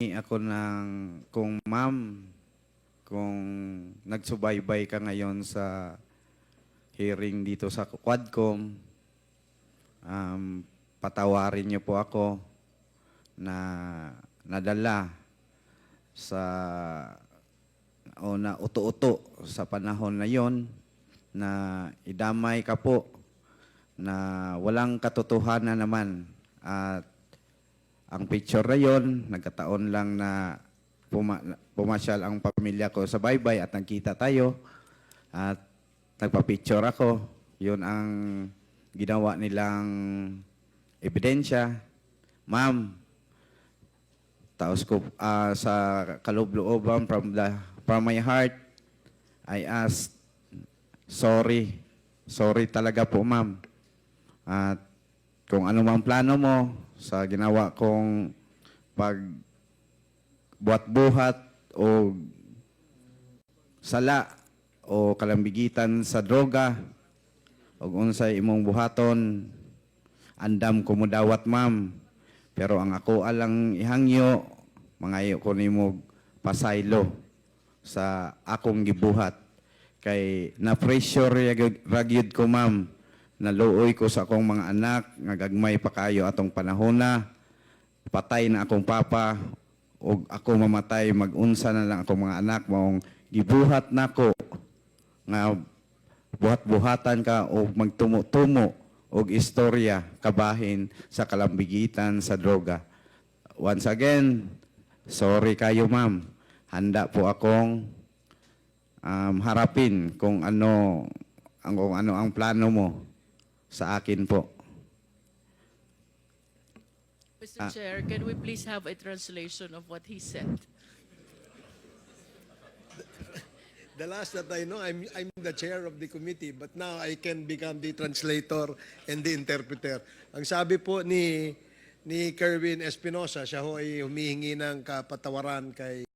ako ng kung ma'am, kung nagsubaybay ka ngayon sa hearing dito sa Quadcom, um, patawarin niyo po ako na nadala sa o na uto-uto sa panahon na yon na idamay ka po na walang katotohanan naman at ang picture na yon nagkataon lang na puma, pumasyal ang pamilya ko sa baybay at nagkita tayo. At nagpa-picture ako. Yun ang ginawa nilang ebidensya. Ma'am taos ko ah, sa kaloob-looban from the from my heart I ask sorry sorry talaga po ma'am. At kung ano mang plano mo sa ginawa kong pag buhat-buhat o sala o kalambigitan sa droga o unsay imong buhaton andam ko mo dawat ma'am. Pero ang ako alang ihangyo mangayo ko nimo pasaylo sa akong gibuhat. Kay na pressure ragyud ko ma'am naluoy ko sa akong mga anak nga gagmay pa kayo atong panahon na patay na akong papa o ako mamatay magunsa na lang akong mga anak maong gibuhat nako nga buhat-buhatan ka o magtumo-tumo og istorya kabahin sa kalambigitan sa droga. Once again, sorry kayo ma'am. Handa po akong um, harapin kung ano ang kung ano ang plano mo sa akin po. Mr. Chair, can we please have a translation of what he said? The last that I know, I'm, I'm the chair of the committee, but now I can become the translator and the interpreter. Ang sabi po ni ni Kerwin Espinosa, siya ho ay humihingi ng kapatawaran kay